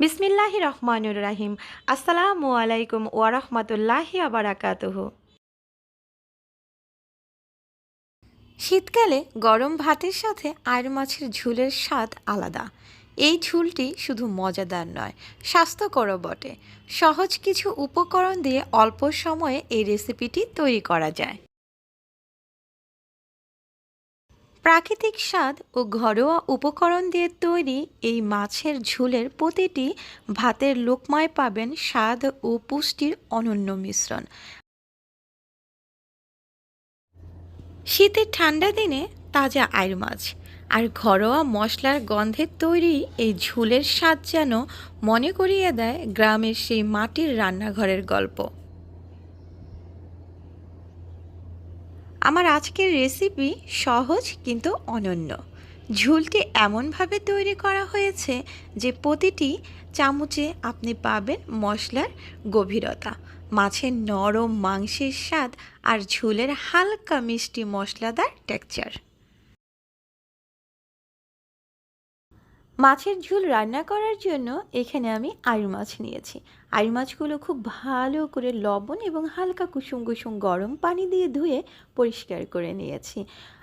বিসমিল্লাহি রহমানুর রাহিম। আসসালামু আলাইকুম ওয়ারহমতুল্লাহি আবারাকাতুহ শীতকালে গরম ভাতের সাথে আয়ের মাছের ঝুলের স্বাদ আলাদা। এই ঝুলটি শুধু মজাদার নয়, স্বাস্থ্যকরও বটে। সহজ কিছু উপকরণ দিয়ে অল্প সময়ে এই রেসিপিটি তৈরি করা যায়। প্রাকৃতিক স্বাদ ও ঘরোয়া উপকরণ দিয়ে তৈরি এই মাছের ঝোলের প্রতিটি ভাতের লোকমায় পাবেন স্বাদ ও পুষ্টির অনন্য মিশ্রণ। শীতের ঠান্ডা দিনে তাজা আইর মাছ আর ঘরোয়া মশলার গন্ধের তৈরি এই ঝোলের স্বাদ যেন মনে করিয়ে দেয় গ্রামের সেই মাটির রান্নাঘরের গল্প। আমার আজকের রেসিপি সহজ কিন্তু অনন্য। ঝুলটি এমনভাবে তৈরি করা হয়েছে যে প্রতিটি চামচে আপনি পাবেন মশলার গভীরতা, মাছের নরম মাংসের স্বাদ আর ঝুলের হালকা মিষ্টি মশলাদার টেক্সচার মাছের ঝোল রান্না করার জন্য এখানে আমি আইর মাছ নিয়েছি। আইর মাছগুলো খুব ভালো করে লবণ এবং হালকা কুসুম কুসুম গরম পানি দিয়ে ধুয়ে পরিষ্কার করে নিয়েছি।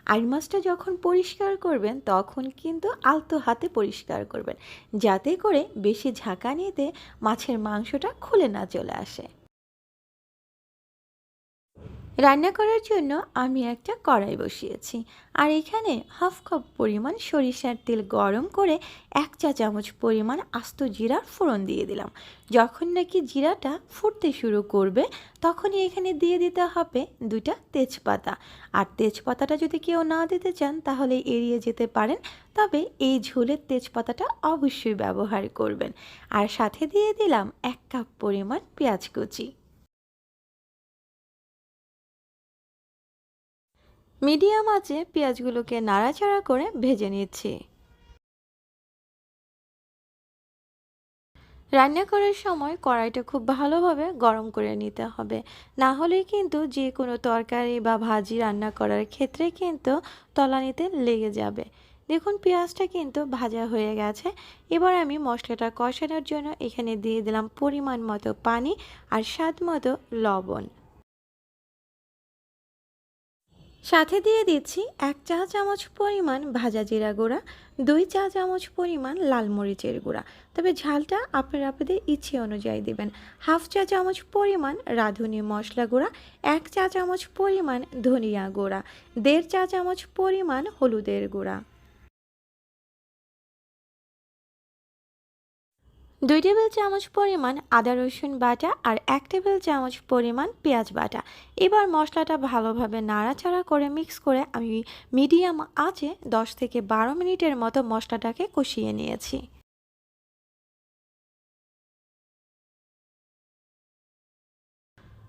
আইর মাছটা যখন পরিষ্কার করবেন, তখন কিন্তু আলতো হাতে পরিষ্কার করবেন। যাতে করে বেশি ঝাঁকা ঝাঁকানিতে মাছের মাংসটা খুলে না চলে আসে। রান্না করার জন্য আমি একটা কড়াই বসিয়েছি। আর এখানে হাফ কাপ পরিমাণ সরিষার তেল গরম করে এক চা চামচ পরিমাণ আস্ত জিরার ফোড়ন দিয়ে দিলাম। যখন নাকি জিরাটা ফুটতে শুরু করবে, তখনই এখানে দিয়ে দিতে হবে দুইটা তেজপাতা। আর তেজপাতাটা যদি কেউ না দিতে চান, তাহলে এড়িয়ে যেতে পারেন। তবে এই ঝোলের তেজপাতাটা অবশ্যই ব্যবহার করবেন। আর সাথে দিয়ে দিলাম এক কাপ পরিমাণ পেঁয়াজ কুচি। মিডিয়াম আঁচে পেঁয়াজগুলোকে নাড়াচাড়া করে ভেজে নিচ্ছি। রান্না করার সময় কড়াইটা খুব ভালোভাবে গরম করে নিতে হবে। না হলে কিন্তু যে কোনো তরকারি বা ভাজি রান্না করার ক্ষেত্রে কিন্তু তলানিতে লেগে যাবে। দেখুন, পেঁয়াজটা কিন্তু ভাজা হয়ে গেছে। এবার আমি মশলাটা কষানোর জন্য এখানে দিয়ে দিলাম পরিমাণ মতো পানি আর স্বাদ মতো লবণ। সাথে দিয়ে দিচ্ছি এক চা চামচ পরিমাণ ভাজা জিরা গুঁড়া, দুই চা চামচ পরিমাণ লাল মরিচের গুঁড়া। তবে ঝালটা আপনার আপনাদের ইচ্ছে অনুযায়ী দেবেন। হাফ চা চামচ পরিমাণ রাঁধুনি মশলা গুঁড়া, এক চা চামচ পরিমাণ ধনিয়া গুঁড়া, দেড় চা চামচ পরিমাণ হলুদের গুঁড়া। দুই টেবিল চামচ পরিমাণ আদা, রসুন বাটা আর এক টেবিল চামচ পরিমাণ পেঁয়াজ বাটা। এবার মশলাটা ভালোভাবে নাড়াচাড়া করে মিক্স করে আমি মিডিয়াম আঁচে দশ থেকে বারো মিনিটের মতো মশলাটাকে কষিয়ে নিয়েছি।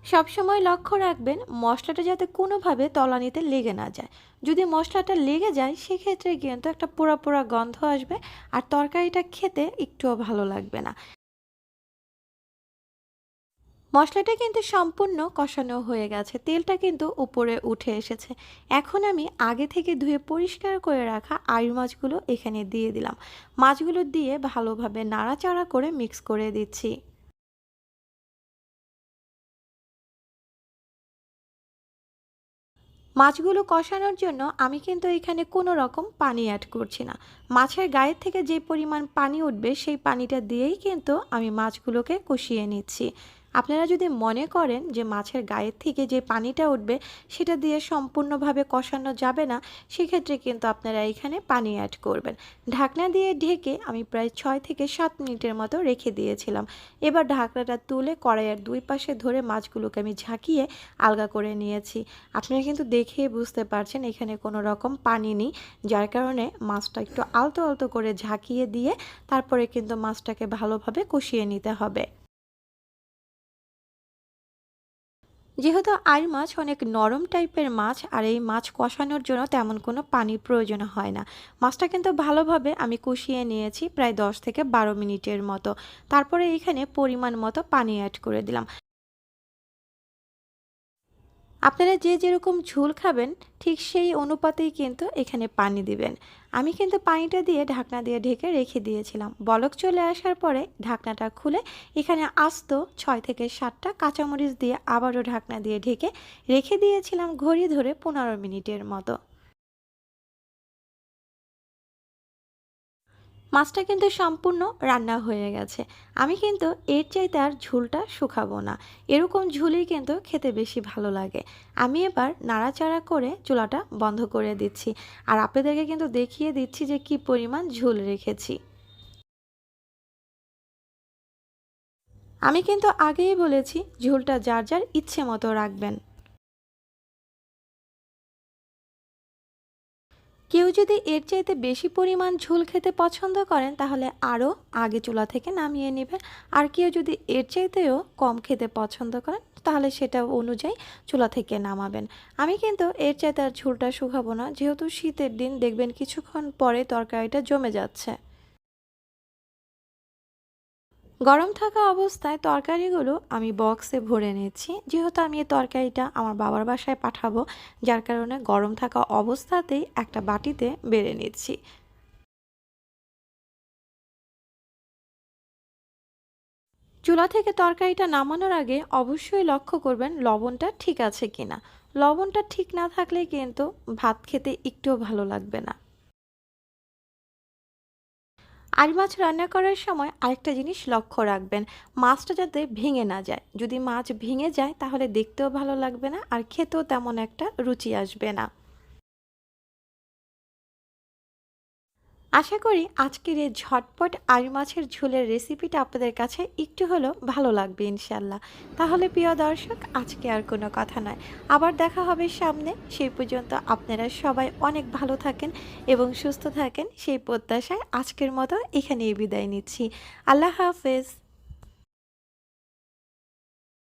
সবসময় লক্ষ্য রাখবেন, মশলাটা যাতে কোনোভাবে তলানিতে লেগে না যায়। যদি মশলাটা লেগে যায়, সেক্ষেত্রে কিন্তু একটা পোড়া পোড়া গন্ধ আসবে আর তরকারিটা খেতে একটুও ভালো লাগবে না। মশলাটা কিন্তু সম্পূর্ণ কষানো হয়ে গেছে। তেলটা কিন্তু উপরে উঠে এসেছে। এখন আমি আগে থেকে ধুয়ে পরিষ্কার করে রাখা আয়ু মাছগুলো এখানে দিয়ে দিলাম। মাছগুলো দিয়ে ভালোভাবে নাড়াচাড়া করে মিক্স করে দিচ্ছি। মাছগুলো কষানোর জন্য আমি কিন্তু এখানে কোনো রকম পানি অ্যাড করছি না। মাছের গায়ের থেকে যে পরিমাণ পানি উঠবে সেই পানিটা দিয়েই কিন্তু আমি মাছগুলোকে কষিয়ে নিচ্ছি। আপনারা যদি মনে করেন যে মাছের গায়ের থেকে যে পানিটা উঠবে, সেটা দিয়ে সম্পূর্ণভাবে কষানো যাবে না, সেক্ষেত্রে কিন্তু আপনারা এখানে পানি অ্যাড করবেন। ঢাকনা দিয়ে ঢেকে আমি প্রায় ছয় থেকে সাত মিনিটের মতো রেখে দিয়েছিলাম। এবার ঢাকনাটা তুলে কড়াইয়ের দুই পাশে ধরে মাছগুলোকে আমি ঝাঁকিয়ে আলগা করে নিয়েছি। আপনারা কিন্তু দেখে বুঝতে পারছেন, এখানে কোনো রকম পানি নেই, যার কারণে মাছটা একটু আলতো আলতো করে ঝাঁকিয়ে দিয়ে তারপরে কিন্তু মাছটাকে ভালোভাবে কষিয়ে নিতে হবে। যেহেতু আর মাছ অনেক নরম টাইপের মাছ, আর এই মাছ কষানোর জন্য তেমন কোনো পানির প্রয়োজন হয় না। মাছটা কিন্তু ভালোভাবে আমি কষিয়ে নিয়েছি প্রায় দশ থেকে বারো মিনিটের মতো। তারপরে এখানে পরিমাণ মতো পানি অ্যাড করে দিলাম। আপনারা যে যেরকম ঝোল খাবেন, ঠিক সেই অনুপাতেই কিন্তু এখানে পানি দিবেন। আমি কিন্তু পানিটা দিয়ে ঢাকনা দিয়ে ঢেকে রেখে দিয়েছিলাম। বলক চলে আসার পরে ঢাকনাটা খুলে এখানে আস্ত ছয় থেকে সাতটা কাঁচামরিচ দিয়ে আবারও ঢাকনা দিয়ে ঢেকে রেখে দিয়েছিলাম ঘড়ি ধরে পনেরো মিনিটের মতো। মাছটা কিন্তু সম্পূর্ণ রান্না হয়ে গেছে। আমি কিন্তু এর চাইতে আর ঝোলটা শুকাবো না। এরকম ঝুলই কিন্তু খেতে বেশি ভালো লাগে। আমি এবার নাড়াচাড়া করে চুলাটা বন্ধ করে দিচ্ছি। আর আপনাদেরকে কিন্তু দেখিয়ে দিচ্ছি যে কি পরিমাণ ঝোল রেখেছি। আমি কিন্তু আগেই বলেছি, ঝোলটা যার যার ইচ্ছে মতো রাখবেন। কেউ যদি এর চাইতে বেশি পরিমাণ ঝোল খেতে পছন্দ করেন, তাহলে আরও আগে চুলা থেকে নামিয়ে নেবেন। আর কেউ যদি এর চাইতেও কম খেতে পছন্দ করেন, তাহলে সেটা অনুযায়ী চুলা থেকে নামাবেন। আমি কিন্তু এর চাইতে আর ঝোলটা শুকাবো না। যেহেতু শীতের দিন, দেখবেন কিছুক্ষণ পরে তরকারিটা জমে যাচ্ছে। গরম থাকা অবস্থায় তরকারিগুলো আমি বক্সে ভরে নিচ্ছি যেহেতু আমি এই তরকারিটা আমার বাবার বাসায় পাঠাবো, যার কারণে গরম থাকা অবস্থাতেই একটা বাটিতে বেড়ে নিচ্ছি। চুলা থেকে তরকারিটা নামানোর আগে অবশ্যই লক্ষ্য করবেন লবণটা ঠিক আছে কিনা। লবণটা ঠিক না থাকলে কিন্তু ভাত খেতে একটুও ভালো লাগবে না। আর মাছ রান্না করার সময় আরেকটা জিনিস লক্ষ্য রাখবেন, মাছটা যাতে ভেঙে না যায়। যদি মাছ ভেঙে যায়, তাহলে দেখতেও ভালো লাগবে না আর খেতেও তেমন একটা রুচি আসবে না। আশা করি আজকের এই ঝটপট আর মাছের ঝোলের রেসিপিটা আপনাদের কাছে একটু হলেও ভালো লাগবে ইনশাল্লাহ তাহলে প্রিয় দর্শক, আজকে আর কোনো কথা নয়। আবার দেখা হবে সামনে। সেই পর্যন্ত আপনারা সবাই অনেক ভালো থাকেন এবং সুস্থ থাকেন। সেই প্রত্যাশায় আজকের মতো এখানেই বিদায় নিচ্ছি। আল্লাহ হাফেজ।